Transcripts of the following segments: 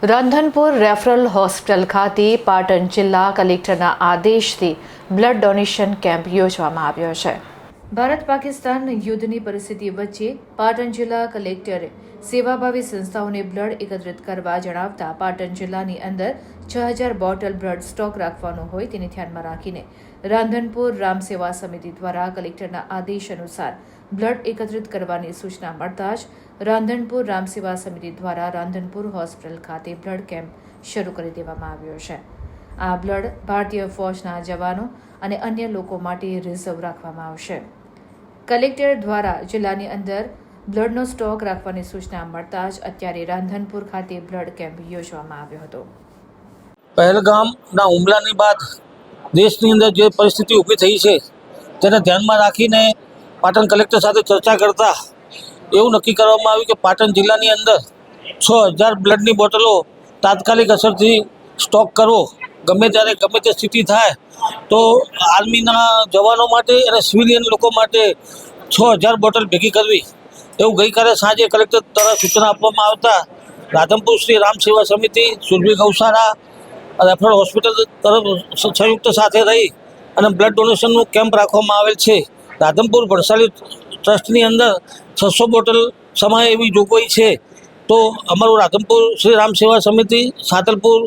Radhanpur referral hospital ખાતે પાટણ જિલ્લા કલેક્ટરના આદેશથી બ્લડ ડોનેશન કેમ્પ યોજવામાં આવ્યો છે. ભારત પાકિસ્તાન યુદ્ધની પરિસ્થિતિ વચ્ચે પાટણ જિલ્લા કલેક્ટરે સેવાભાવી સંસ્થાઓને બ્લડ એકત્રિત કરવા જણાવતા પાટણ જિલ્લાની અંદર છ હજાર બોટલ બ્લડ સ્ટોક રાખવાનો હોય તેને ધ્યાનમાં રાખીને રાંધનપુર રામ સેવા સમિતિ દ્વારા કલેક્ટરના આદેશ અનુસાર બ્લડ એકત્રિત કરવાની સૂચના મળતા જ રાંધનપુર રામ સેવા સમિતિ દ્વારા રાંધનપુર હોસ્પિટલ ખાતે બ્લડ કેમ્પ શરૂ કરી દેવામાં આવ્યો છે. આ બ્લડ ભારતીય ફોજના જવાનો અને અન્ય લોકો માટે રિઝર્વ રાખવામાં આવશે. કલેક્ટર દ્વારા જિલ્લાની અંદર બ્લડનો સ્ટોક રાખવાની સૂચના મળતા જ અત્યારે રાંધનપુર ખાતે બ્લડ કેમ્પ યોજવામાં આવ્યો હતો. પહેલગામના હુમલાની બાદ દેશની અંદર જે પરિસ્થિતિ ઊભી થઈ છે, તેને ધ્યાનમાં રાખીને પાટણ કલેક્ટર સાથે ચર્ચા કરતા એવું નક્કી કરવામાં આવ્યું કે પાટણ જિલ્લાની અંદર છ હજાર બ્લડની બોટલો તાત્કાલિક અસરથી સ્ટોક કરવો ગમે ત્યારે ગમે તે સ્થિતિ થાય, તો આર્મીના જવાનો માટે અને સિવિલિયન લોકો માટે છ હજાર બોટલ ભેગી કરવી. એવું ગઈકાલે સાંજે કલેક્ટર દ્વારા સૂચના આપવામાં આવતા રાધનપુર શ્રી રામ સેવા સમિતિ, સુરભી ગૌશાળા રેફરલ હોસ્પિટલ તરફ સંયુક્ત સાથે રહી અને બ્લડ ડોનેશનનું કેમ્પ રાખવામાં આવેલ છે. રાધનપુર ભણસાલી ટ્રસ્ટની અંદર છસો બોટલ સમાય એવી જોગવાઈ છે. તો અમારું રાધનપુર શ્રી રામ સેવા સમિતિ, સાતલપુર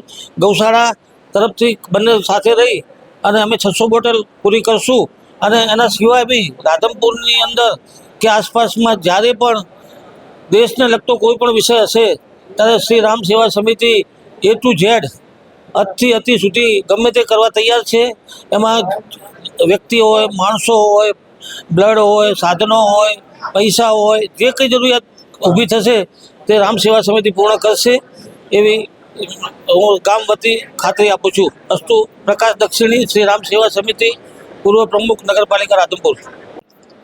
ગૌશાળા તરફથી બંને સાથે રહી અને અમે છસો બોટલ પૂરી કરશું. અને એના સિવાય બી રાધનપુરની અંદર કે આસપાસમાં જ્યારે પણ દેશને લગતો કોઈ પણ વિષય હશે, ત્યારે શ્રી રામ સેવા સમિતિ એ ટુ ઝેડ અતિ અતિ સુધી ગમે તે કરવા તૈયાર છે. એમાં વ્યક્તિ હોય, માણસો હોય, બ્લડ હોય, સાધનો હોય, પૈસા હોય, જે કંઈ જરૂરિયાત ઊભી થશે તે રામ સેવા સમિતિ પૂર્ણ કરશે એવી હું ગામ વતી ખાતરી આપું છું. અસ્તુ પ્રકાશ દક્ષિણી શ્રી રામ સેવા સમિતિ, પૂર્વ પ્રમુખ નગરપાલિકા રાધનપુર.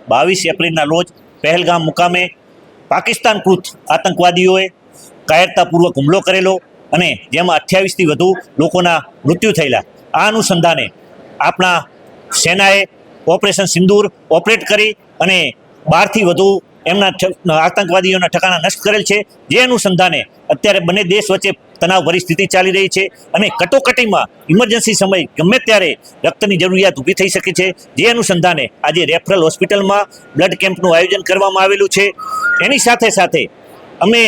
બાવીસ એપ્રિલના રોજ પહેલગામ મુકામે પાકિસ્તાન કૃત આતંકવાદીઓએ કાયરતાપૂર્વક હુમલો કરેલો અને જેમાં અઠ્યાવીસથી વધુ લોકોના મૃત્યુ થયેલા. આ અનુસંધાને આપણા સેનાએ ઓપરેશન સિંદૂર ઓપરેટ કરી અને બારથી વધુ એમના આતંકવાદીઓના ઠકાણા નષ્ટ કરેલ છે. જે અનુસંધાને અત્યારે બંને દેશ વચ્ચે તણાવ પરિસ્થિતિ ચાલી રહી છે અને કટોકટીમાં ઇમરજન્સી સમય ગમે ત્યારે રક્તની જરૂરિયાત ઊભી થઈ શકે છે. જે અનુસંધાને આજે રેફરલ હોસ્પિટલમાં બ્લડ કેમ્પનું આયોજન કરવામાં આવેલું છે. એની સાથે સાથે અમે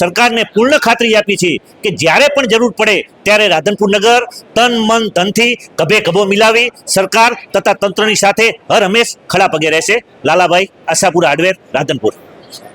સરકારને પૂર્ણ ખાતરી આપી છે કે જ્યારે પણ જરૂર પડે ત્યારે રાધનપુર નગર તન, મન, ધનથી ગભે ગભો મિલાવી સરકાર તથા તંત્રની સાથે હર હંમેશ ખડા પગે રહેશે. લાલાભાઈ આશાપુરા, હાર્ડવેર, રાધનપુર.